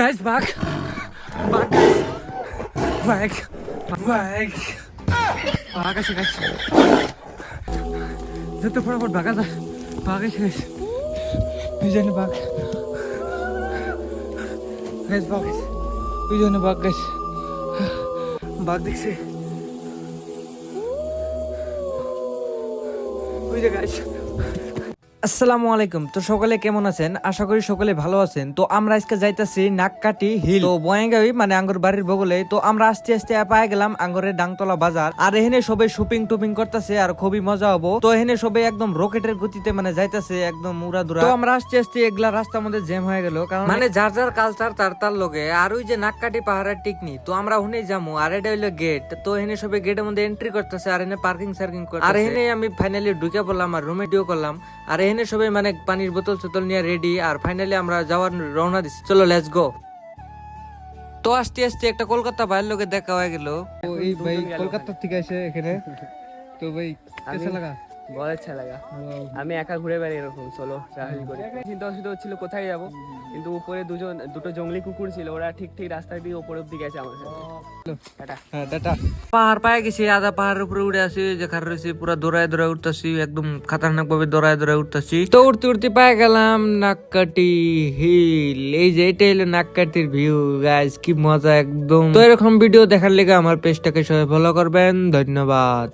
Guys, back. Back, guys. Back. Back. Back আছে guys. যত ফটাফট ভাগা যা বাঘ guys. ওই জন্য বাঘ guys বাঘ ওই জন্য বাঘ guys. বাঘ দেখছে ওই যে guys. আসসালামু আলাইকুম। তো সকলে কেমন আছেন? আশা করি সকলে ভালো আছেন। তো আমরা আজকে যাইতাছি নাককাটি হিল। তো বয়াঙ্গাই মানে আঙ্গুর বাড়ির বগলে। তো আমরা আস্তে আস্তে পায়ে গেলাম আঙ্গুরের ডাংতলা বাজার। আর এখানে সবাই শপিং টুপিং করতেছে আর খুবই মজা হব। তো এখানে সবাই একদম রকেটের গতিতে মানে যাইতাছে একদম উড়া দুরা তো আমরা আস্তে আস্তে এগুলা রাস্তার মধ্যে জ্যাম হয়ে গেল। কারণ মানে যার যার কালচার তার তার লগে। আর ওই যে নাককাটি পাহাড়ের টিকনি তো আমরা ওখানে যাব আর এটা হইল গেট তো এখানে সবাই গেটের মধ্যে এন্ট্রি করতেছে আর এখানে পার্কিং সার্কিং করে আর এখানে আমি ফাইনালি ঢুকে পড়লাম আর রুমে ডিও করলাম। আর এখানে সবাই মানে পানির বোতল চোতল নিয়ে রেডি আর ফাইনালি আমরা যাওয়ার রওনা দিচ্ছি চলো লেটস গো তো আসতে আসতে একটা কলকাতা ভাইয়ের লোকে দেখা হয়ে গেল। এই ভাই কলকাতা থেকে এসে এখানে। তো ভাই কেমন লাগা? বড় ইচ্ছা লাগা। আমি একা ঘুরে বেড়াই এরকম সোলো ট্রাভেল করে। চিন্তা অসুবিধা হচ্ছিল কোথায় যাব? কিন্তু উপরে দুজন দুটো জঙ্গলি কুকুর ছিল ওরা ঠিক ঠিক রাস্তা দিয়ে ওপর অব্দি গেছে আমার সাথে। হ্যাঁ, পাহাড় পায়ে গেছি আধা পাহাড়ের উপরে উড়ে আসি যেখানে রয়েছি পুরো দৌড়ায় দৌড়ায় উঠতেছি একদম খাতারনাক ভাবে দৌড়ায় দৌড়ায় উঠতেছি। তো উঠতে উঠতে পায়ে গেলাম নাককাটি হিল। এই যে এটা হলো নাককাটির ভিউ গাইস কি মজা একদম। তো এরকম ভিডিও দেখার লেগে আমার পেজটাকে সবাই ফলো করবেন ধন্যবাদ।